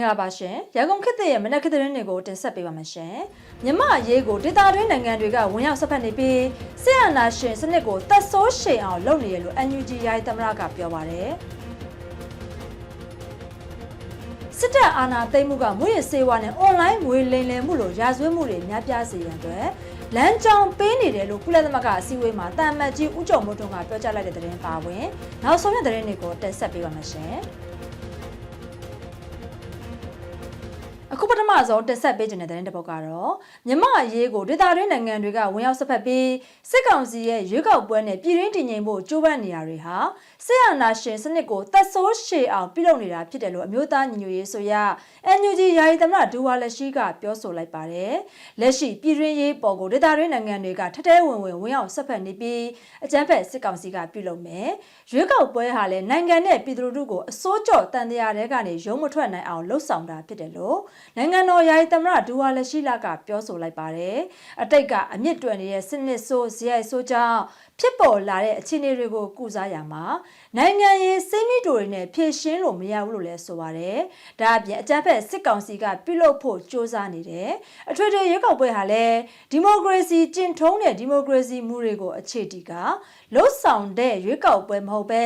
င်္ဂလာပါရှင်ရန်ကုန်ခေတ်သစ်ရဲ့မနက်ခင်းသတင်းတွေကိုတင်ဆက်ပေးပါမယ်ရှင်မြမအရေးကိုဒေတာတွင်းနိုင်ငံတွေကဝင်ရောက်ဆက်ဖက်နေပြီးဆီယနာရှင်စနစ်ကိုတက်ဆိုးရှိန်အောင်လုပ်နေရလို့ NUG ယာယီသမရကပြောပါတယ်စစ်တပ်အာဏာသိမ်းမှုကမွေးရစေဝါနဲ့အွန်လိုင်းငွေလိမ်လည်မှုလိုရာဇဝတ်မှုတွေများပြားစေရန်အတွက်လမ်းကြောင်းပေးနေတယ်လို့ကုလသမဂ္ဂအစည်းအဝေးမှာတာမတ်ကြီးဦးကျော်မိုးထွန်းကပြောကြားလိုက်တဲ့သတင်းပါဝင်နောက်ဆုံးရသတင်းတွေကိုတင်ဆက်ပေးပါမယ်ရှင် မဆုံးတက်ဆက်ပေးခြင်းတဲ့တဲ့တစ်ပုဒ်ကတော့မြမအရေးကိုဒေသတွင်းနိုင်ငံတွေကဝင်ရောက်ဆက်ဖက်ပြီးစစ်ကောင်စီရဲ့ရွေးကောက်ပွဲနဲ့ပြည်တွင်းတည်ငြိမ်ဖို့ကြိုးပမ်းနေရတွေဟာစစ်အာဏာရှင်စနစ်ကိုတက်ဆိုးရှည်အောင်ပြုလုပ်နေတာဖြစ်တယ်လို့အမျိုးသားညီညွတ်ရေးဆိုရ NUG ယာယီသမရဒူဝါလက်ရှိကပြောဆိုလိုက်ပါတယ်။လက်ရှိပြည်တွင်းရေးပေါ်ကိုဒေသတွင်းနိုင်ငံတွေကထထဲဝင်ဝင်ဝင်အောင်ဆက်ဖက်နေပြီးအကြမ်းဖက်စစ်ကောင်စီကပြုလုပ်မယ်။ရွေးကောက်ပွဲဟာလည်းနိုင်ငံနဲ့ပြည်သူတို့ကိုအစိုးကြော့တန်တရားတွေကနေရုံးမထွက်နိုင်အောင်လှုပ်ဆောင်တာဖြစ်တယ်လို့နိုင်ငံတော်ယာယီသမရဒူဝါလက်ရှိလကပြောဆိုလိုက်ပါတယ်။အတိတ်ကအမြင့်တွယ်နေတဲ့စစ်နစ်ဆိုးဇယိုက်ဆိုးကြောင့်ဖြစ်ပေါ်လာတဲ့အခြေအနေတွေကိုကုစားရမှာနိုင်ငံရေးစိမ့်မိတိုတွေနဲ့ဖြည့်ရှင်းလို့မရဘူးလို့လည်းဆိုပါတယ်။ဒါအပြင်အကြမ်းဖက်စစ်ကောင်စီကပြုလုပ်ဖို့ကြိုးစားနေတယ်။အထွေထွေရွေးကောက်ပွဲဟာလည်းဒီမိုကရေစီကျင့်ထုံးတဲ့ဒီမိုကရေစီမူတွေကိုအခြေတည်ကလှုပ်ဆောင်တဲ့ရွေးကောက်ပွဲမဟုတ်ပဲ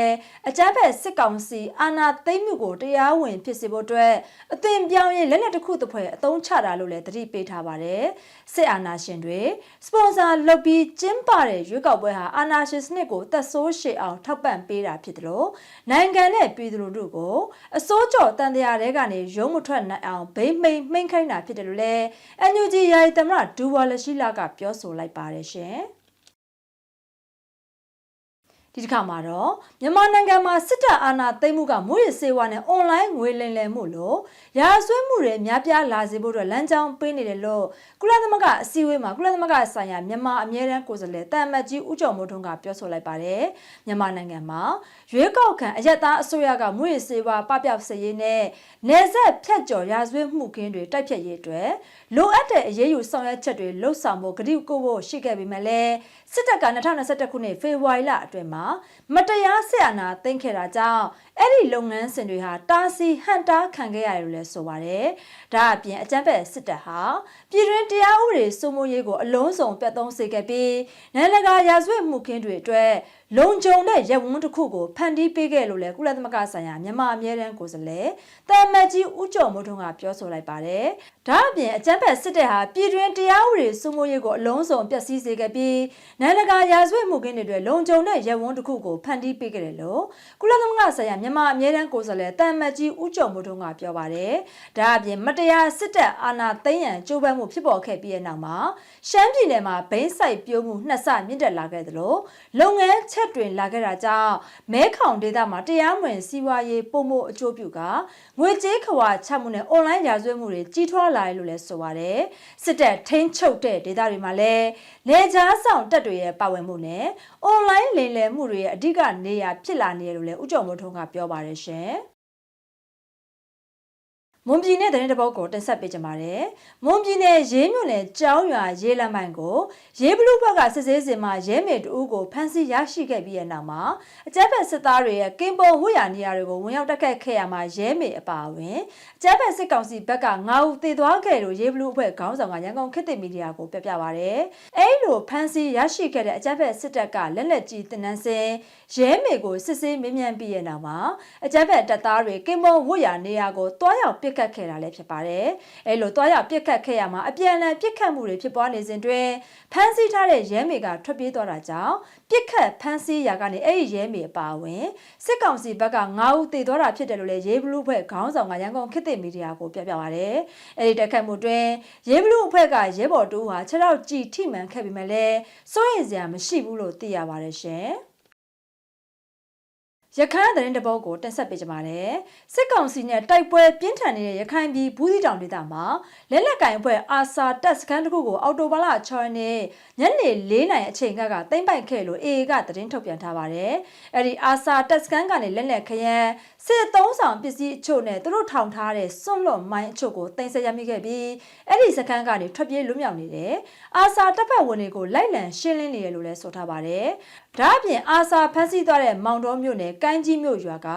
အကြမ်းဖက်စစ်ကောင်စီအာဏာသိမ်းမှုကိုတရားဝင်ဖြစ်စေဖို့အတွက်အသင်ပြောင်းရင်လက်နက်တစ်ခုတစ်ဖွဲ့အသုံးချတာလို့လည်းသတိပေးထားပါတယ်။စစ်အာဏာရှင်တွေစပွန်ဆာလုပ်ပြီးကျင်းပတဲ့ရွေးကောက်ပွဲဟာအာဏာရှင်စနစ်ကိုတက်ဆိုးရှည်အောင်ထောက်ပံ့ပေးတာဖြစ်တယ်လို့နိုင်ငံနဲ့ပြည်သူတို့ကိုအစိုးကြောတန်တရားတွေကနေရုံးမထွက်နိုင်အောင်ဗိမ့်မိန်မှိန်ခိုင်းတာဖြစ်တယ်လို့လည်း NUG ယာယီသမရဒူဝါလရှိလာကပြောဆိုလိုက်ပါတယ်ရှင်။ ဒီတစ်ခါမှာတော့မြန်မာနိုင်ငံမှာစစ်တပ်အာဏာသိမ်းမှုကမွေးရစေဝါနဲ့အွန်လိုင်းငွေလိမ်လည်မှုလို့ရာဇဝတ်မှုတွေများပြားလာစေဖို့အတွက်လမ်းကြောင်းပေးနေတယ်လို့ကုလသမဂ္ဂအစည်းအဝေးမှာကုလသမဂ္ဂဆိုင်ရာမြန်မာအမြဲတမ်းကိုယ်စားလှယ်တာမတ်ကြီးဦးကျော်မိုးထွန်းကပြောဆိုလိုက်ပါတယ်မြန်မာနိုင်ငံမှာရွေးကောက်ခံအယက်သားအစိုးရကမွေးရစေဝါပပျောက်စေရေးနဲ့နေဆက်ဖြတ်ကျော်ရာဇဝတ်မှုခင်းတွေတိုက်ဖြတ်ရေးအတွက်လိုအပ်တဲ့အရေးယူဆောင်ရွက်ချက်တွေလှုပ်ဆောင်ဖို့ကတိကိုဖို့ရှိခဲ့ပေမဲ့လည်းစစ်တပ်က2021ခုနှစ်ဖေဖော်ဝါရီလအတွင်းမှာမတရားဆက်အာဏာသိမ်းခဲ့တာကြောင့်အဲ့ဒီလုပ်ငန်းစဉ်တွေဟာတာစီဟန်တာခံခဲ့ရတယ်လို့လည်းဆိုပါတယ်။ဒါအပြင်အကြမ်းဖက်စစ်တပ်ဟာပြည်တွင်းတရားဥပဒေစိုးမိုးရေးကိုအလုံးစုံပြတ်သုံးစေခဲ့ပြီးနိုင်ငံတကာရာဇဝတ်မှုခင်းတွေအတွက်လုံခြုံတဲ့ရပ်ဝန်းတစ်ခုကိုဖန်တီးပေးခဲ့လို့လည်းကုလသမဂ္ဂဆိုင်ရာမြန်မာအမြဲတမ်းကိုယ်စားလှယ်တာမတ်ကြီးဦးကျော်မိုးထွန်းကပြောဆိုလိုက်ပါတယ်။ဒါအပြင်အကြမ်းဖက်စစ်တပ်ဟာပြည်တွင်းတရားဥပဒေစိုးမိုးရေးကိုအလုံးစုံပျက်စီးစေခဲ့ပြီးနိုင်ငံတကာရာဇဝတ်မှုခင်းတွေအတွက်လုံခြုံတဲ့ရပ်ဝန်းတစ်ခုကိုဖန်တီးပေးခဲ့တယ်လို့ကုလသမဂ္ဂဆိုင်ရာမြန်မာအမြဲတမ်းကိုယ်စားလှယ်တာမတ်ကြီးဦးကျော်မိုးထွန်းကပြောပါတယ်။ဒါအပြင်မတရားစစ်တပ်အာဏာသိမ်းရန်ကြိုးပမ်းမှုဖြစ်ပေါ်ခဲ့ပြီးတဲ့နောက်မှာရှမ်းပြည်နယ်မှာဘိန်းဆိုင်ပြိုးမှုနှစ်ဆမြင့်တက်လာခဲ့သလိုလုပ်ငန်းချက်တွင်လာခဲ့တာကြောင့်မဲခေါင်ဒေသမှာတရားမဝင်စီးပွားရေးပုံမှုအကျိုးပြုကငွေကြေးခွာချမှုနဲ့အွန်လိုင်းရာဇဝတ်မှုတွေကြီးထွားလာတယ်လို့လည်းဆိုပါတယ်စစ်တပ်ထိန်းချုပ်တဲ့ဒေသတွေမှာလည်းနေကြားဆောင်တပ်တွေရဲ့ပါဝင်မှုနဲ့အွန်လိုင်းလိမ်လည်မှုတွေရဲ့အဓိကနေရာဖြစ်လာနေတယ်လို့လည်းဦးကျော်မိုးထွန်းကပြောပါတယ်ရှင် မွန်ပြည်နယ်တဲ့တပုတ်ကိုတင်ဆက်ပေးကြပါမယ်။မွန်ပြည်နယ်ရေးမြို့နယ်ကျောင်းရွာရေးလမ်းမိုင်ကိုရေးဘလူးဘက်ကစစ်ဆေးစင်မှာရဲမေတူဦးကိုဖမ်းဆီးရရှိခဲ့ပြီးတဲ့နောက်မှာအကြမ်းဖက်စစ်သားတွေရဲ့ကင်ပေါ်ဝှရနေရာတွေကိုဝင်ရောက်တက်ခတ်ခဲ့ရမှာရဲမေအပါအဝင်အကြမ်းဖက်စစ်ကောင်စီဘက်က9ဦးသေသွားခဲ့လို့ရေးဘလူးအဖွဲ့ခေါင်းဆောင်ကရန်ကုန်ခေတ်သစ်မီဒီယာကိုပြပြပါဗျ။အဲဒီလိုဖမ်းဆီးရရှိခဲ့တဲ့အကြမ်းဖက်စစ်တပ်ကလက်လက်ကြီးတင်နန်းစင်ရဲမေကိုစစ်ဆေးမင်းမြန်ပြီးတဲ့နောက်မှာအကြမ်းဖက်တပ်သားတွေကင်ပေါ်ဝှရနေရာကိုတွားရောက်ပစ်ခတ်ခဲ့တာလည်းဖြစ်ပါတယ်။အဲလိုတွားရောက်ပစ်ခတ်ခဲ့ရမှာအပြန်အလှန်ပစ်ခတ်မှုတွေဖြစ်ပွားနေစဉ်တွင်ဖမ်းဆီးထားတဲ့ရဲမေကထွက်ပြေးသွားတာကြောင့်ပြစ်ခတ်ဖမ်းဆီးရာကနေအဲ့ဒီရဲမေအပါအဝင်စစ်ကောင်စီဘက်က9ဦးသေသွားတာဖြစ်တယ်လို့လည်းရေးဘလူးဖွဲ့ခေါင်းဆောင်ကရန်ကုန်ခေတ်သစ်မီဒီယာကိုပြပြပါရတယ်။အဲ့ဒီတက်ခတ်မှုတွင်ရေးဘလူးအဖွဲ့ကရဲဘော်တူဟာ6ရောက်ကြည်ထိမှန်ခဲ့ပေမဲ့လည်းစိုးရိမ်စရာမရှိဘူးလို့သိရပါတယ်ရှင်။ ရခိုင်သတင်းတပုတ်ကိုတက်ဆက်ပေးကြပါမယ်။စစ်ကောင်စီနဲ့တိုက်ပွဲပြင်းထန်နေတဲ့ရခိုင်ပြည်ဘူးသီးတောင်ဒေသမှာလက်လက်ကင်အဖွဲ့အာဆာတပ်စခန်းတစ်ခုကိုအော်တိုဘာလ6ရက်နေ့ညနေ4နာရီအချိန်ကကသိမ့်ပိုက်ခဲ့လို့ AA ကသတင်းထုတ်ပြန်ထားပါတယ်။အဲ့ဒီအာဆာတပ်စခန်းကနေလက်လက်ခရန် စစ်သုံးဆောင်ပစ္စည်းအချို့နဲ့သူတို့ထောင်ထားတဲ့စွန့်လွတ်မိုင်းအချို့ကိုတင်ဆက်ရမိခဲ့ပြီးအဲ့ဒီစခန်းကနေထွက်ပြေးလွတ်မြောက်နေတယ်။အာဆာတပ်ဖက်ဝင်တွေကိုလိုက်လံရှင်းလင်းနေတယ်လို့လည်းဆိုထားပါတယ်။ဒါအပြင်အာဆာဖမ်းဆီးသွားတဲ့မောင်တော်မြို့နယ်ကိုင်းကြီးမြို့ရွာက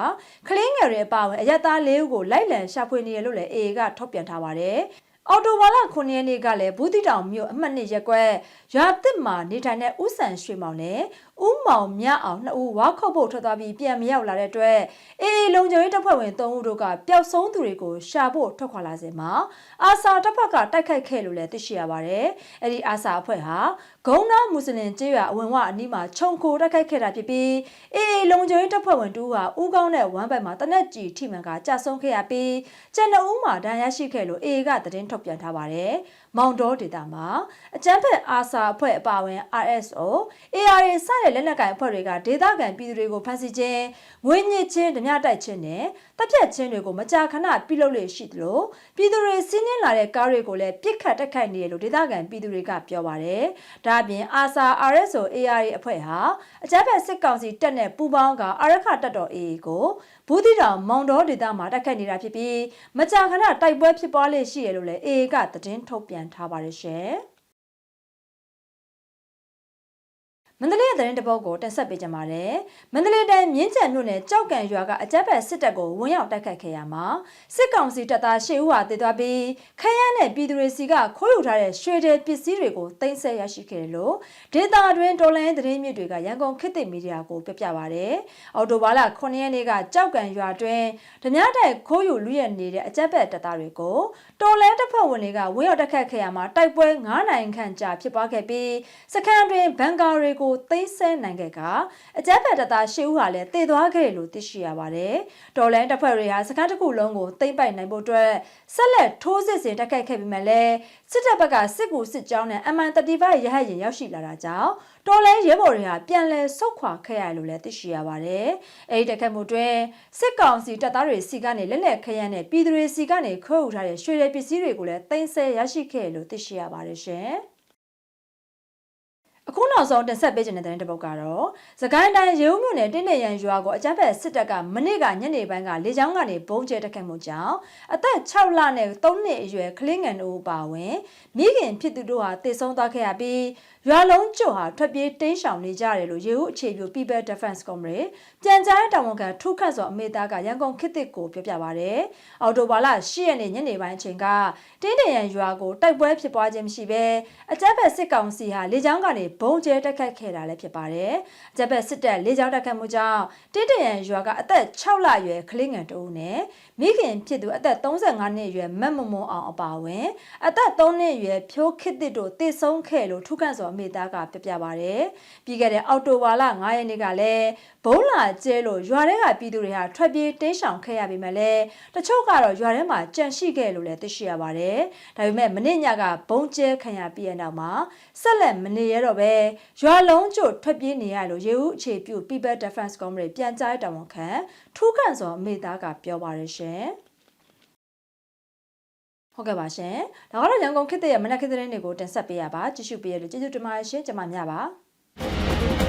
ကလင်းငယ်တွေအပါအဝင်အရက်သား၄ဦးကိုလိုက်လံရှာဖွေနေရလို့လည်း AA ကထုတ်ပြန်ထားပါတယ်။ အော်တိုဘာလ9ရက်နေ့ကလည်းဘူးတိတောင်မြို့အမှတ်2ရက်ကွက်ရွာတစ်မှာနေထိုင်တဲ့ဦးဆန်ရွှေမောင်နဲ့ဦးမောင်မြအောင်နှစ်ဦးဝါခုတ်ဖို့ထွက်သွားပြီးပြန်မရောက်လာတဲ့အတွက်အေးလုံခြုံရေးတပ်ဖွဲ့ဝင်3ဦးတို့ကပျောက်ဆုံးသူတွေကိုရှာဖို့ထွက်ခွာလာစဉ်မှာအာဆာတပ်ဖွဲ့ကတိုက်ခိုက်ခဲ့လို့လည်းသိရှိရပါတယ်။အဲ့ဒီအာဆာအဖွဲ့ဟာဂုံနာမွတ်စလင်ကျေးရွာအဝင်ဝအနီးမှာခြုံခိုတိုက်ခိုက်ခဲ့တာဖြစ်ပြီးအေးလုံခြုံရေးတပ်ဖွဲ့ဝင်တို့ဟာဦးကောင်းတဲ့ဝမ်းပိုက်မှာတနက်ကြီးထိမှန်ကကြာဆုံးခဲ့ရပြီးကျန်တဲ့ဦးမှာဒဏ်ရာရှိခဲ့လို့အေးကသတင်းထုတ်ပြန်ထားပါတယ်။မောင်တော်ဒေတာမှာအကြမ်းဖက်အာဆာအဖွဲ့အပါအဝင် RSO ARA စတဲ့လက်နက်ကိုင်အဖွဲ့တွေကဒေသခံပြည်သူတွေကိုဖမ်းဆီးခြင်းငွေညစ်ခြင်းဓမြတိုက်ခြင်းနဲ့တပ်ဖြတ်ခြင်းတွေကိုမကြာခဏပြုလုပ်လေရှိသလိုပြည်သူတွေစီးနင်းလာတဲ့ကားတွေကိုလည်းပြစ်ခတ်တက်ခိုက်နေတယ်လို့ဒေသခံပြည်သူတွေကပြောပါတယ်။ဒါအပြင်အာဆာ RSO ARA အဖွဲ့ဟာအကြမ်းဖက်စစ်ကောင်စီတပ်နဲ့ပူးပေါင်းကအာရခတပ်တော် AA ကိုဘူးတိတောင်မောင်တော်ဒေသမှာတိုက်ခိုက်နေတာဖြစ်ပြီးမကြာခဏတိုက်ပွဲဖြစ်ပွားလေရှိရလို့လည်း AA ကသတင်းထုတ်ပြန်ထားပါတယ်ရှင်။ မန္တလေးသတင်းတပုတ်ကိုတင်ဆက်ပေးကြပါမယ်။မန္တလေးတိုင်းမြင်းကြံမြို့နယ်ကြောက်ကံရွာကအကြက်ဖက်စစ်တပ်ကိုဝင်ရောက်တိုက်ခိုက်ခဲ့ရမှာစစ်ကောင်စီတပ်သားရှေ့ဦးဟာတည်သွားပြီးခရမ်းနဲ့ပြည်သူတွေစီကခိုးယူထားတဲ့ရွှေတဲ့ပစ္စည်းတွေကိုတင်ဆက်ရရှိခဲ့တယ်လို့ဒေတာတွင်တော်လိုင်းသတင်းမြစ်တွေကရန်ကုန်ခေတ်သစ်မီဒီယာကိုပြပြပါဗျ။အော်တိုဘာလ9ရက်နေ့ကကြောက်ကံရွာတွင်ဓမြတိုက်ခိုးယူလူရနေတဲ့အကြက်ဖက်တပ်သားတွေကိုတော်လိုင်းတပ်ဖွဲ့ဝင်တွေကဝင်ရောက်တိုက်ခိုက်ခဲ့ရမှာတိုက်ပွဲ9နိုင်ခန့်ကြာဖြစ်ပွားခဲ့ပြီးစခန်းတွင်ဘန်ကာတွေကိုသိမ်းဆဲနိုင်ခဲ့ကအကြမ်းဖက်တပ်သားရှေ့ဦးဟာလည်းတည်သွားခဲ့တယ်လို့သိရှိရပါတယ်။တော်လန်တပ်ဖွဲ့တွေဟာစခန်းတစ်ခုလုံးကိုသိမ်းပိုက်နိုင်ဖို့အတွက်ဆက်လက်ထိုးစစ်ဆင်တိုက်ခိုက်ခဲ့ပြီးမှလည်းစစ်တပ်ဘက်ကစစ်ကူစစ်ကြောင်းနဲ့ MN35 ရဟတ်ရင်ရောက်ရှိလာတာကြောင့်တော်လန်ရဲဘော်တွေဟာပြန်လည်ဆုတ်ခွာခဲ့ရတယ်လို့လည်းသိရှိရပါတယ်။အဲဒီတိုက်ခိုက်မှုတွင်စစ်ကောင်စီတပ်သားတွေစီကနေလက်လက်ခရမ်းနဲ့ပြည်သူတွေစီကနေခိုးယူထားတဲ့ရွှေရဲပစ္စည်းတွေကိုလည်းသိမ်းဆဲရရှိခဲ့တယ်လို့သိရှိရပါတယ်ရှင်။ အခုနောက်ဆုံးတင်ဆက်ပေးခြင်းတဲ့တဲ့ပုတ်ကတော့သကိုင်းတိုင်းရေဦးမြို့နယ်တင်းနေရန်ရွာကိုအကြမ်းဖက်စစ်တပ်ကမနေ့ကညနေပိုင်းကလေကြောင်းကနေဘုံကျဲတက်ခတ်မှုကြောင့်အသက်6လနဲ့3နှစ်အရွယ်ကလေးငယ်တို့ပါဝင်မိခင်ဖြစ်သူတို့ဟာတည်ဆုံသွားခဲ့ရပြီး ရွာလုံးကျွတ်ဟာထွက်ပြေးတင်းရှောင်နေကြတယ်လို့ရေဦးအခြေပြု People Defense Comrade ပြန်ကြားတာဝန်ခံထုခတ်စောအမေသားကရန်ကုန်ခေတ်သစ်ကိုပြောပြပါဗျ။အော်တိုဘာလ10ရက်နေ့ညနေပိုင်းအချိန်ကတင်းတရန်ရွာကိုတိုက်ပွဲဖြစ်ပွားခြင်းမရှိဘဲအကြမ်းဖက်စစ်ကောင်စီဟာလေကြောင်းကနေဘုံကျဲတိုက်ခိုက်ခဲ့တာလည်းဖြစ်ပါတယ်။အကြမ်းဖက်စစ်တပ်လေကြောင်းတိုက်ခိုက်မှုကြောင့်တင်းတရန်ရွာကအသက်6လအရွယ်ကလေးငယ်တဦးနဲ့မိခင်ဖြစ်သူအသက်35နှစ်အရွယ်မတ်မမွန်အောင်အပါအဝင်အသက်3နှစ်အရွယ်ဖြိုးခစ်တစ်တို့တည်ဆုံးခဲ့လို့ထုခတ်စောအမေသားကပြပြပါဗျ။ပြီးခဲ့တဲ့အောက်တိုဘာလ9ရက်နေ့ကလည်းဘုံလာကျဲလို့ရွာထဲကပြည်သူတွေဟာထွက်ပြေးတင်းရှောင်ခဲ့ရပေမဲ့လည်းတချို့ကတော့ရွာထဲမှာကြန့်ရှိခဲ့လို့လည်းသိရှိရပါတယ်။ဒါပေမဲ့မနေ့ညကဘုံကျဲခံရပြီးတဲ့နောက်မှာဆက်လက်မနေရတော့ပဲရွာလုံးကျွတ်ထွက်ပြေးနေရလို့ရေဦးအခြေပြု People Defense Comrade ပြန်ကြားတာဝန်ခံထူးခန့်စောအမေသားကပြောပါရရှင်။ ဟုတ်ကဲ့ပါရှင်။ဒါကတော့ရန်ကုန်ခေတ်ရဲ့မနက်ခေတ်သတင်းတွေကိုတင်ဆက်ပေးရပါကြည့်ရှုပေးရလို့ကျေးဇူးတင်ပါတယ်ရှင်ကျွန်မမြပါ။